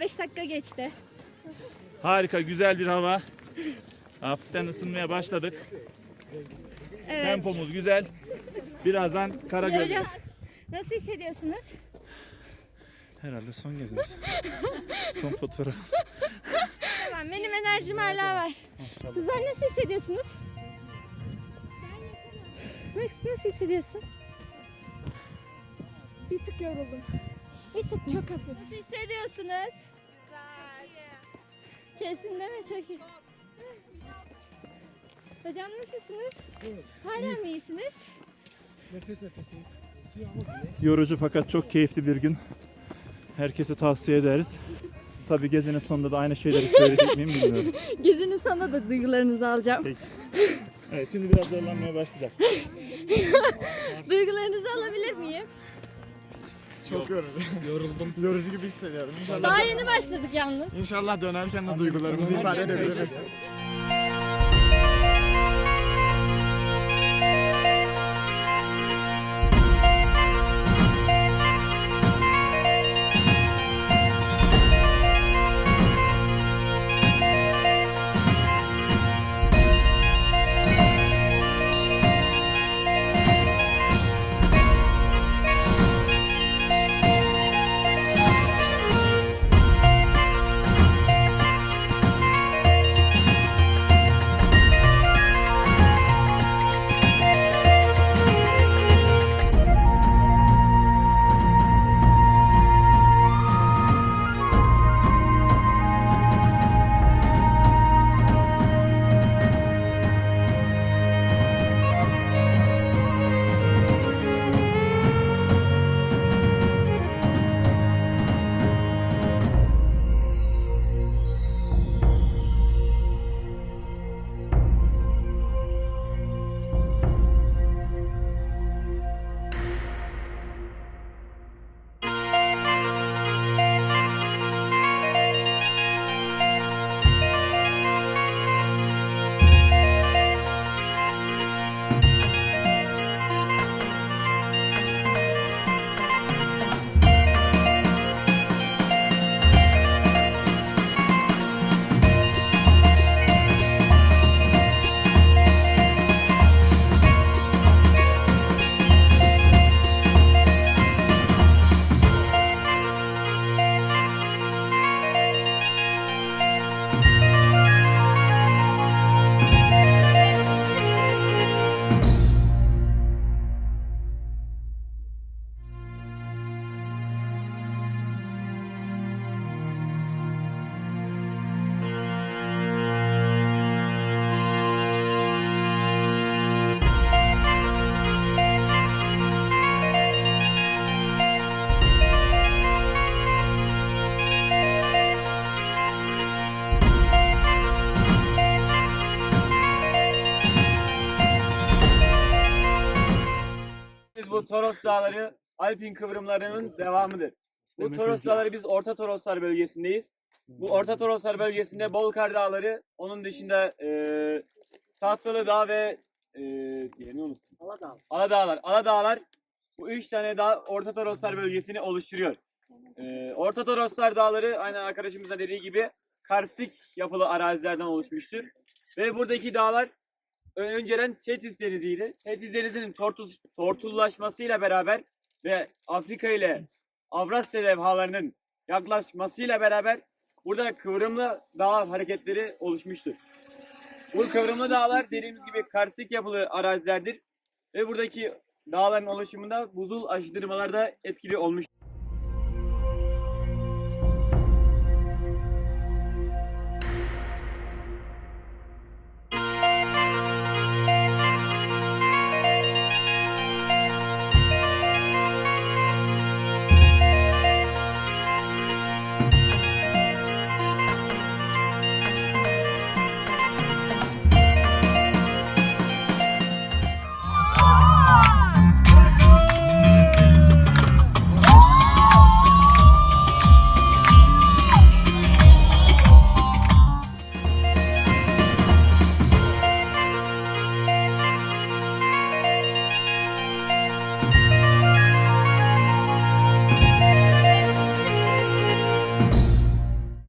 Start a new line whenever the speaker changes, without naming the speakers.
5 dakika geçti.
Harika, güzel bir hava. Hafiften ısınmaya başladık.
Evet.
Tempomuz güzel. Birazdan Karagöl'deyiz.
Göreceğiz. Nasıl hissediyorsunuz?
Herhalde son gezimiz. son fotoğraf.
Tamam benim enerjim hala var. Kızlar nasıl hissediyorsunuz? Nasıl, nasıl hissediyorsun? Bir tık yoruldum. Bir tık çok hafif. Nasıl hissediyorsunuz? Kesin değil mi? Çok iyi. Hocam nasılsınız? Hala mı iyisiniz?
Nefes nefese.
Yorucu fakat çok keyifli bir gün. Herkese tavsiye ederiz. Tabii gezinin sonunda da aynı şeyleri söyleyecek miyim bilmiyorum.
Gezinin sonunda da duygularınızı alacağım.
Evet şimdi biraz zorlanmaya başlayacağız.
Duygularınızı alabilir miyim?
Çok yoruldum. Yoruldum. Yorucu gibi hissediyorum. İnşallah,
Daha yeni başladık yalnız.
İnşallah dönerken de duygularımızı ifade edebiliriz.
Toros Dağları Alpin kıvrımlarının devamıdır. Bu Toros Dağları biz Orta Toroslar bölgesindeyiz. Bu Orta Toroslar bölgesinde Bolkar Dağları, onun dışında eee Tahtalı Dağ ve eee diğerini unuttum. Aladağlar. Aladağlar. Aladağlar bu üç tane dağ Orta Toroslar bölgesini oluşturuyor. Eee Orta Toroslar Dağları aynen arkadaşımızın da dediği gibi karstik yapılı arazilerden oluşmuştur. Ve buradaki dağlar önceden Tetis Denizi'ydi. Tetis Denizi'nin tortuz, tortullaşmasıyla beraber ve Afrika ile Avrasya levhalarının yaklaşmasıyla beraber burada kıvrımlı dağ hareketleri oluşmuştur. Bu kıvrımlı dağlar dediğimiz gibi karstik yapılı arazilerdir ve buradaki dağların oluşumunda buzul aşındırmalarda etkili olmuş.